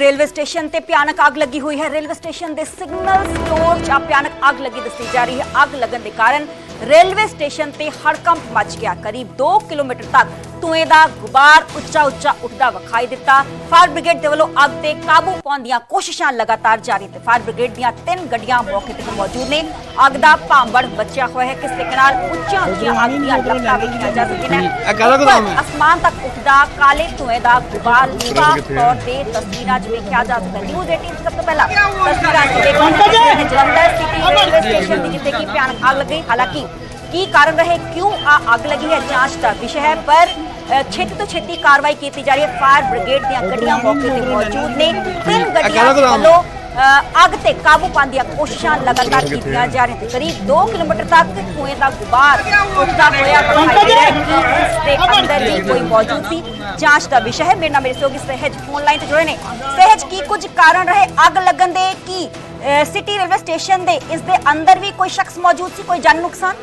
Railway station ਤੇ ਭਿਆਨਕ ਅੱਗ ਲੱਗੀ ਹੋਈ ਹੈ। ਰੇਲਵੇ ਸਟੇਸ਼ਨ ਦੇ ਸਿਗਨਲ ਸਟੋਰ 'ਚ ਭਿਆਨਕ ਅੱਗ ਲੱਗੀ ਦੱਸੀ ਜਾ ਰਹੀ ਹੈ। ਅੱਗ ਲੱਗਣ ਦੇ ਕਾਰਨ ਰੇਲਵੇ ਸਟੇਸ਼ਨ ਤੇ ਹੜਕੰਪ ਮਚ ਗਿਆ। ਕਰੀਬ 2 ਕਿਲੋਮੀਟਰ ਤੱਕ ਧੂਏ ਦਾ ਗੁਬਾਰ ਉੱਚਾ ਉੱਚਾ ਉੱਠਦਾ ਵਿਖਾਈ ਦਿੱਤਾ। ਫਾਇਰ ਬ੍ਰਿਗੇਡ ਦੇ ਵੱਲੋਂ ਅੱਗ ਤੇ ਕਾਬੂ ਪਾਉਣ ਦੀਆਂ ਕੋਸ਼ਿਸ਼ਾਂ ਲਗਾਤਾਰ ਜਾਰੀ ਤੇ ਫਾਇਰ ਬ੍ਰਿਗੇਡ ਦੀਆਂ ਤਿੰਨ ਗੱਡੀਆਂ ਮੌਕੇ ਤੇ ਮੌਜੂਦ ਨੇ। ਅੱਗ ਦਾ ਭਾਂਬੜ ਬਚਿਆ ਹੋਇਆ ਹੈ। ਕਿਸ ਤਰੀਕੇ ਨਾਲ ਉੱਚੀਆਂ ਉੱਚੀਆਂ ਅੱਗ ਦੀਆਂ ਲਪਟਾਂ ਵੇਖੀਆਂ ਜਾ ਸਕਦੀਆਂ ਨੇ? ਅਸਮਾਨ ਤੱਕ ਉੱਠਦਾ ਕਾਲੇ ਧੂਏ ਦਾ ਗੁਬਾਰ ਸਾਫ਼ ਤੌਰ ਤੇ ਤਸਵੀਰਾਂ 'ਚ ਵੇਖਿਆ ਜਾ ਸਕਦਾ ਹੈ। ਨਿਊਜ਼ 18 ਸਭ ਤੋਂ ਪਹਿਲਾਂ ਤਸਵੀਰਾਂ 'ਚ ਦੇਖੋ ਜਲੰਧਰ ਸਿਟੀ ਰੇਲਵੇ ਸਟੇਸ਼ਨ ਦੀ ਜਿੱਥੇ ਕਿ ਭਿਆਨਕ ਅੱਗ ਲੱਗੀ। ਹਾਲਾਂਕਿ ਕੀ ਕਾਰਨ ਰਹੇ? ਕਿਉਂ ਆ ਅੱਗ ਲੱਗੀ ਹੈ? ਜਾਂਚ ਦਾ ਵਿਸ਼ਾ ਹੈ। ਪਰ ਛੇਤੀ ਤੋਂ ਛੇਤੀ ਕਾਰਵਾਈ ਕੀਤੀ ਜਾ ਰਹੀ ਹੈ। ਫਾਇਰ ਬ੍ਰਿਗੇਡ ਦੀਆਂ ਗੱਡੀਆਂ ਮੌਕੇ ਤੇ ਮੌਜੂਦ ਨੇ। ਤਿੰਨ ਗੱਡੀਆਂ? ਵੱਲੋਂ ਅੱਗ ਤੇ ਕਾਬੂ ਪਾਉਣ ਦੀਆਂ ਕੋਸ਼ਿਸ਼ਾਂ ਲਗਾਤਾਰ ਕੀਤੀਆਂ ਜਾ ਰਹੀਆਂ ਤੇ ਕਰੀਬ 2 ਕਿਲੋਮੀਟਰ ਤੱਕ ਧੂਏ ਦਾ ਗੁਬਾਰ ਉੱਠਦਾ ਹੋਇਆ ਦਿਖਾਈ ਦੇ ਰਿਹਾ ਹੈ ਕਿ ਇਸ ਦੇ ਅੰਦਰ ਵੀ ਕੋਈ ਮੌਜੂਦ ਸੀ। ਜਾਂਚ ਦਾ ਵਿਸ਼ਾ ਹੈ। ਮੇਰੇ ਨਾਲ ਮੇਰੇ ਸਹਿਯੋਗੀ ਸਹਿਜ ਫੋਨ ਲਾਈਨ ਤੇ ਜੁੜੇ ਨੇ। ਸਹਿਜ ਕੀ ਕੁਝ ਕਾਰਨ ਰਹੇ ਅੱਗ ਲੱਗਣ ਦੇ? ਕੀ ਸਿਟੀ ਰੇਲਵੇ ਸਟੇਸ਼ਨ ਦੇ ਇਸ ਦੇ ਅੰਦਰ ਵੀ ਕੋਈ ਸ਼ਖਸ ਮੌਜੂਦ ਸੀ? ਕੋਈ ਜਾਨੀ ਨੁਕਸਾਨ?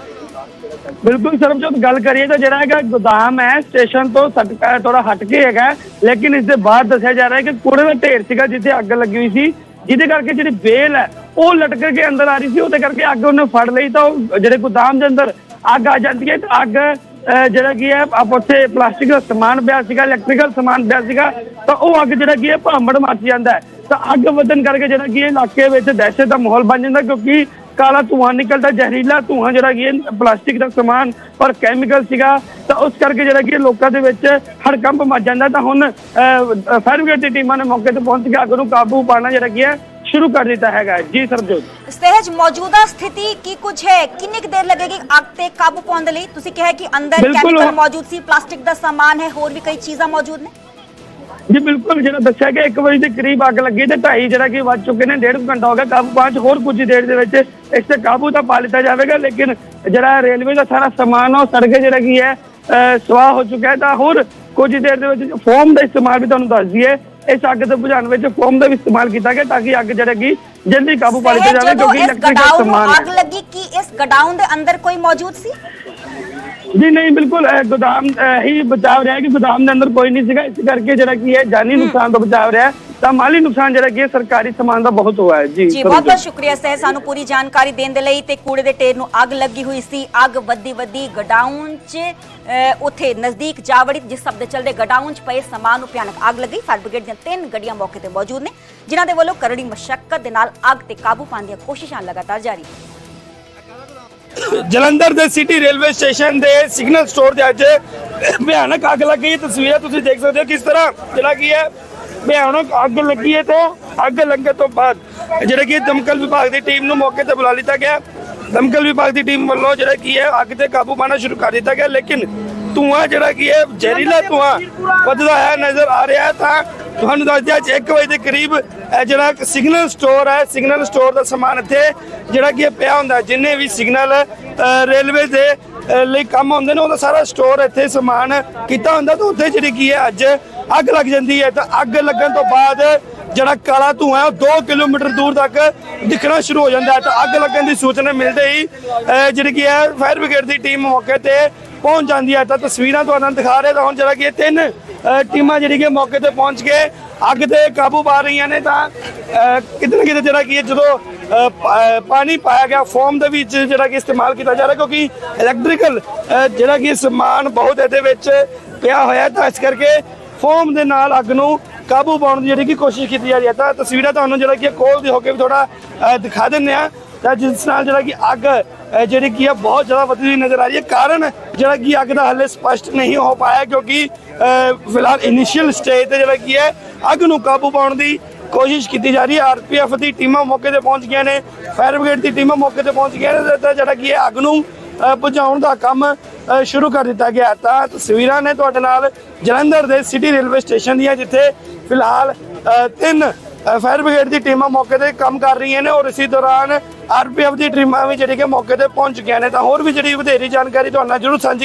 ਬਿਲਕੁਲ ਸਰਬਜੋਤ ਗੱਲ ਕਰੀਏ ਤਾਂ ਜਿਹੜਾ ਹੈਗਾ ਗੋਦਾਮ ਹੈ ਸਟੇਸ਼ਨ ਤੋਂ ਸਟਕਾ ਥੋੜਾ ਹਟ ਕੇ ਹੈਗਾ ਲੇਕਿਨ ਇਸ ਦੇ ਬਾਅਦ ਦੱਸਿਆ ਜਾ ਰਿਹਾ ਹੈ ਕਿ ਕੂੜੇ ਦਾ ਢੇਰ ਸੀਗਾ ਜਿੱਥੇ ਅੱਗ ਲੱਗੀ ਹੋਈ ਸੀ ਜਿਹਦੇ ਕਰਕੇ ਜਿਹੜੀ ਬੇਲ ਹੈ ਉਹ ਲਟਕ ਕੇ ਅੰਦਰ ਆ ਰਹੀ ਸੀ ਉਹਦੇ ਕਰਕੇ ਅੱਗ ਉਹਨੇ ਫੜ ਲਈ ਤਾਂ ਉਹ ਜਿਹੜੇ ਗੋਦਾਮ ਦੇ ਅੰਦਰ ਅੱਗ ਆ ਜਾਂਦੀ ਹੈ ਤਾਂ ਅੱਗ ਅਹ, ਜਿਹੜਾ ਕੀ ਹੈ ਆਪ ਉੱਥੇ ਪਲਾਸਟਿਕ ਦਾ ਸਮਾਨ ਪਿਆ ਸੀਗਾ ਇਲੈਕਟ੍ਰੀਕਲ ਸਮਾਨ ਪਿਆ ਸੀਗਾ ਤਾਂ ਉਹ ਅੱਗ ਜਿਹੜਾ ਕੀ ਹੈ ਭਾਂਬੜ ਮੱਚ ਜਾਂਦਾ ਤਾਂ ਅੱਗ ਵਧਣ ਕਰਕੇ ਜਿਹੜਾ ਕੀ ਇਲਾਕੇ ਵਿੱਚ ਦਹਿਸ਼ਤ ਦਾ ਮਾਹੌਲ ਬਣ ਜਾਂਦਾ ਕਿਉਂਕਿ ਕਾਲਾ ਧੂਆਂ ਨਿਕਲਦਾ ਜ਼ਹਿਰੀਲਾ ਧੂਆਂ ਜਿਹੜਾ ਕੀ ਪਲਾਸਟਿਕ ਦਾ ਸਮਾਨ ਔਰ ਕੈਮੀਕਲ ਸੀਗਾ ਤਾਂ ਉਸ ਕਰਕੇ ਜਿਹੜਾ ਕੀ ਲੋਕਾਂ ਦੇ ਵਿੱਚ ਹੜਕੰਪ ਮਚ ਜਾਂਦਾ। ਤਾਂ ਹੁਣ ਫਾਇਰ ਬ੍ਰਿਗੇਡ ਦੀ ਟੀਮਾਂ ਨੇ ਮੌਕੇ ਤੇ ਪਹੁੰਚ ਕੇ ਅੱਗ ਨੂੰ ਕਾਬੂ ਪਾਉਣਾ ਜਿਹੜਾ ਕੀ ਹੈ ਸ਼ੁਰੂ ਕਰ ਦਿੱਤਾ ਹੈਗਾ ਜੀ ਸਰਬਜੋਤ ਸਹਿਜ ਮੌਜੂਦਾ ਸਥਿਤੀ ਕੀ ਕੁਝ ਹੈ? ਕਿੰਨੀ ਕੁ ਦੇਰ ਲੱਗੇਗੀ ਅੱਗ ਤੇ ਕਾਬੂ ਪਾਉਣ ਦੇ ਲਈ? ਤੁਸੀਂ ਕਿਹਾ ਕਿ ਅੰਦਰ ਬਿਲਕੁਲ। ਕੈਮੀਕਲ ਮੌਜੂਦ ਸੀ ਪਲਾਸਟਿਕ ਦਾ ਸਾਮਾਨ ਹੈ ਹੋਰ ਵੀ ਕਈ ਚੀਜ਼ਾਂ ਮੌਜੂਦ ਨੇ? ਜੀ ਬਿਲਕੁਲ ਜਿਹੜਾ ਦੱਸਿਆ ਕਿ 1 ਵਜੇ ਦੇ ਕਰੀਬ ਅੱਗ ਲੱਗੀ ਤੇ ਢਾਈ ਜਿਹੜਾ ਕਿ ਵੱਜ ਚੁੱਕੇ ਨੇ ਡੇਢ ਘੰਟਾ ਹੋ ਗਿਆ ਕਾਬੂ ਪਾਉਣ 'ਚ ਹੋਰ ਕੁਝ ਦੇਰ ਦੇ ਵਿੱਚ ਇਸ ਤੇ ਕਾਬੂ ਤਾਂ ਪਾ ਲਿੱਤਾ ਜਾਵੇਗਾ ਲੇਕਿਨ ਜਿਹੜਾ ਰੇਲਵੇ ਦਾ ਸਾਰਾ ਸਮਾਨ ਉਹ ਸੜ ਕੇ ਜਿਹੜਾ ਕੀ ਹੈ ਸਵਾਹ ਹੋ ਚੁੱਕਾ ਹੈ। ਤਾਂ ਹੋਰ ਕੁਝ ਦੇਰ ਦੇ ਵਿੱਚ ਫੋਮ ਦਾ ਇਸਤੇਮਾਲ ਵੀ ਤੁਹਾਨੂੰ ਦੱਸ ਦਈਏ ਇਸ ਅੱਗ ਤੋਂ ਬੁਝਾਉਣ ਵਿੱਚ ਫੋਮ ਦਾ ਵੀ ਇਸਤੇਮਾਲ ਕੀਤਾ ਗਿਆ ਤਾਂ ਕਿ ਅੱਗ ਜਿਹੜਾ ਕਿ ਜਲਦੀ ਕਾਬੂ ਪਾ ਲਿੱਤਾ ਜਾਵੇ ਕਿਉਂਕਿ ਨੂੰ ਸਮਾਨ ਹੈ। ਅੱਗ ਲੱਗੀ ਕੀ ਇਸ ਗਡਾਊਨ ਦੇ ਅੰਦਰ ਕੋਈ ਮੌਜੂਦ ਸੀ? ਜੀ ਨਹੀਂ ਬਿਲਕੁਲ ਗੋਦਾਮ ਹੀ ਬਚਾਵ ਰਿਹਾ ਕਿ ਗੋਦਾਮ ਦੇ ਅੰਦਰ ਕੋਈ ਨਹੀਂ ਸੀਗਾ। ਇਸ ਕਰਕੇ ਜਿਹੜਾ ਕੀ ਹੈ ਜਾਨੀ ਨੁਕਸਾਨ ਤੋਂ ਬਚਾਵ ਰਿਹਾ। ਤਾਂ ਮਾਲੀ ਨੁਕਸਾਨ ਜਿਹੜਾ ਕੀ ਹੈ ਸਰਕਾਰੀ ਸਮਾਨ ਦਾ ਬਹੁਤ ਹੋਇਆ ਹੈ। ਜੀ ਜੀ ਬਹੁਤ ਬਹੁਤ ਸ਼ੁਕਰੀਆ ਸਹਿਜ ਸਾਨੂੰ ਪੂਰੀ ਜਾਣਕਾਰੀ ਦੇਣ ਦੇ ਲਈ ਤੇ ਕੂੜੇ ਦੇ ਢੇਰ ਨੂੰ ਅੱਗ ਲੱਗੀ ਹੋਈ ਸੀ। ਅੱਗ ਵੱਦੀ ਵੱਦੀ ਗਡਾਊਨ 'ਚ ਉੱਥੇ ਨਜ਼ਦੀਕ ਜਾ ਵੜੀ ਜਿਸ ਸਭ ਦੇ ਚਲਦੇ ਗਡਾਊਨ 'ਚ ਪਏ ਸਮਾਨ ਨੂੰ ਭਿਆਨਕ ਅੱਗ ਲੱਗੀ। ਫਾਇਰ ਬ੍ਰਿਗੇਡ ਦੀਆਂ ਤਿੰਨ ਗੱਡੀਆਂ ਮੌਕੇ ਤੇ ਮੌਜੂਦ ਨੇ ਜਿਨ੍ਹਾਂ ਦੇ ਵੱਲੋਂ ਕਰੜੀ ਮਸ਼ੱਕਤ ਦੇ ਨਾਲ ਅੱਗ ਤੇ ਕਾਬੂ ਪਾਉਣ ਦੀਆਂ ਕੋਸ਼ਿਸ਼ਾਂ ਲਗਾਤਾਰ ਜਾਰੀ ਨੇ। ਜਲੰਧਰ ਦੇ ਸਿਟੀ ਰੇਲਵੇ ਸਟੇਸ਼ਨ ਦੇ ਸਿਗਨਲ ਸਟੋਰ ਦੇ ਅੱਜ ਭਿਆਨਕ ਅੱਗ ਲੱਗੀ ਤਸਵੀਰਾਂ ਤੁਸੀਂ ਦੇਖ ਸਕਦੇ ਹੋ ਕਿਸ ਤਰ੍ਹਾਂ ਜਿਹੜਾ ਕੀ ਹੈ, ਭਿਆਨਕ ਅੱਗ ਲੱਗੀ ਹੈ ਤੇ ਅੱਗ ਲੱਗਣ ਤੋਂ ਬਾਅਦ ਜਿਹੜਾ ਕਿ ਦਮਕਲ ਵਿਭਾਗ ਦੀ ਟੀਮ ਨੂੰ ਮੌਕੇ ਤੇ ਬੁਲਾ ਲਿੱਤਾ ਗਿਆ। ਦਮਕਲ ਵਿਭਾਗ ਦੀ ਟੀਮ ਵੱਲੋਂ ਜਿਹੜਾ ਕੀ ਹੈ, ਅੱਗ ਤੇ ਕਾਬੂ ਪਾਣਾ ਸ਼ੁਰੂ ਕਰ ਦਿੱਤਾ ਗਿਆ। ਲੇਕਿਨ ਧੂਆਂ ਜਿਹੜਾ ਕੀ ਹੈ, ਜ਼ਹਿਰੀਲਾ ਧੂਆਂ ਵੱਧਦਾ ਹੋਇਆ ਨਜ਼ਰ ਆ ਰਿਹਾ ਤਾਂ ਤੁਹਾਨੂੰ ਦੱਸ ਦਿਆਂ ਅੱਜ 1 ਵਜੇ ਦੇ ਕਰੀਬ ਇਹ ਜਿਹੜਾ ਸਿਗਨਲ ਸਟੋਰ ਹੈ ਸਿਗਨਲ ਸਟੋਰ ਦਾ ਸਮਾਨ ਇੱਥੇ ਜਿਹੜਾ ਕਿ ਪਿਆ ਹੁੰਦਾ ਜਿੰਨੇ ਵੀ ਸਿਗਨਲ ਰੇਲਵੇ ਦੇ ਲਈ ਕੰਮ ਹੁੰਦੇ ਨੇ, ਉਹਦਾ ਸਾਰਾ ਸਟੋਰ ਇੱਥੇ ਸਮਾਨ ਕੀਤਾ ਹੁੰਦਾ। ਤਾਂ ਉੱਥੇ ਜਿਹੜੀ ਕੀ ਹੈ, ਅੱਜ ਅੱਗ ਲੱਗ ਜਾਂਦੀ ਹੈ ਤਾਂ ਅੱਗ ਲੱਗਣ ਤੋਂ ਬਾਅਦ ਜਿਹੜਾ ਕਾਲਾ ਧੂਆਂ ਹੈ ਉਹ 2 ਕਿਲੋਮੀਟਰ ਦੂਰ ਤੱਕ ਦਿਖਣਾ ਸ਼ੁਰੂ ਹੋ ਜਾਂਦਾ ਹੈ। ਤਾਂ ਅੱਗ ਲੱਗਣ ਦੀ ਸੂਚਨਾ ਮਿਲਦੇ ਹੀ ਜਿਹੜੀ ਕੀ ਹੈ, ਫਾਇਰ ਬ੍ਰਿਗੇਡ ਦੀ ਟੀਮ ਮੌਕੇ ਤੇ ਪਹੁੰਚ ਜਾਂਦੀ ਹੈ। ਤਾਂ ਤਸਵੀਰਾਂ ਤੁਹਾਨੂੰ ਦਿਖਾ ਰਹੇ ਤਾਂ ਹੁਣ ਜਿਹੜਾ ਕੀ ਤਿੰਨ ਟੀਮਾਂ ਜਿਹੜੀ ਕਿ ਮੌਕੇ ਤੇ ਪਹੁੰਚ ਕੇ ਅੱਗ ਤੇ ਕਾਬੂ ਪਾ ਰਹੀਆਂ ਨੇ ਤਾਂ ਕਿਤੇ ਨਾ ਕਿਤੇ ਜਿਹੜਾ ਕੀ ਜਦੋਂ ਪਾਣੀ ਪਾਇਆ ਗਿਆ, ਫੋਮ ਦੇ ਵਿੱਚ ਜਿਹੜਾ ਕਿ ਇਸਤੇਮਾਲ ਕੀਤਾ ਜਾ ਰਿਹਾ ਕਿਉਂਕਿ ਇਲੈਕਟ੍ਰੀਕਲ ਜਿਹੜਾ ਕਿ ਸਮਾਨ ਬਹੁਤ ਇਹਦੇ ਵਿੱਚ ਪਿਆ ਹੋਇਆ ਤਾਂ ਇਸ ਕਰਕੇ ਫੋਮ ਦੇ ਨਾਲ ਅੱਗ ਨੂੰ ਕਾਬੂ ਪਾਉਣ ਦੀ ਜਿਹੜੀ ਕਿ ਕੋਸ਼ਿਸ਼ ਕੀਤੀ ਜਾ ਰਹੀ ਹੈ। ਤਾਂ ਤਸਵੀਰਾਂ ਤੁਹਾਨੂੰ ਜਿਹੜਾ ਕਿ ਕੋਲ ਦੀ ਹੋ ਕੇ ਵੀ ਥੋੜਾ ਦਿਖਾ ਦਿੰਦੇ ਆ ਤਾਂ ਜਿਸ ਨਾਲ ਜਿਹੜਾ ਕਿ ਅੱਗ ਜਿਹੜੀ ਕੀ ਆ ਬਹੁਤ ਜ਼ਿਆਦਾ ਵਧਦੀ ਹੋਈ ਨਜ਼ਰ ਆ ਰਹੀ ਹੈ। ਕਾਰਨ ਜਿਹੜਾ ਕਿ ਅੱਗ ਦਾ ਹੱਲੇ ਸਪਸ਼ਟ ਨਹੀਂ ਹੋ ਪਾਇਆ ਕਿਉਂਕਿ ਫਿਲਹਾਲ ਇਨੀਸ਼ੀਅਲ ਸਟੇਜ ਤੇ ਜਿਹੜਾ ਕੀ ਹੈ ਅੱਗ ਨੂੰ ਕਾਬੂ ਪਾਉਣ ਦੀ ਕੋਸ਼ਿਸ਼ ਕੀਤੀ ਜਾ ਰਹੀ ਹੈ। ਆਰਪੀਐਫ ਦੀ ਟੀਮਾਂ ਮੌਕੇ ਤੇ ਪਹੁੰਚ ਗਈਆਂ ਨੇ ਫਾਇਰ ਬ੍ਰਿਗੇਡ ਦੀ ਟੀਮਾਂ ਮੌਕੇ ਤੇ ਪਹੁੰਚ ਗਈਆਂ ਨੇ। ਜਿਹੜਾ ਕੀ ਹੈ ਅੱਗ ਨੂੰ ਅ, ਬੁਝਾਉਣ ਦਾ ਕੰਮ ਸ਼ੁਰੂ ਕਰ ਦਿੱਤਾ ਗਿਆ ਤਾਂ ਤਸਵੀਰਾਂ ਨੇ ਤੁਹਾਡੇ ਨਾਲ ਜਲੰਧਰ ਦੇ ਸਿਟੀ ਰੇਲਵੇ ਸਟੇਸ਼ਨ ਦੀਆਂ, ਜਿੱਥੇ ਫਿਲਹਾਲ ਤਿੰਨ ਫਾਇਰ ਬ੍ਰਿਗੇਡ ਦੀ ਟੀਮਾਂ ਮੌਕੇ ਤੇ ਕੰਮ ਕਰ ਰਹੀਆਂ ਨੇ ਔਰ ਇਸੇ ਦੌਰਾਨ ਆਰਪੀਐਫ ਦੀ ਟੀਮਾਂ ਵੀ ਜਿਹੜੀ ਕਿ ਮੌਕੇ ਤੇ ਪਹੁੰਚ ਗਈਆਂ ਨੇ। ਤਾਂ ਹੋਰ ਵੀ ਜਿਹੜੀ ਵਧੇਰੀ ਜਾਣਕਾਰੀ ਤੁਹਾਡੇ ਨਾਲ ਜਰੂਰ ਸਾਂਝੀ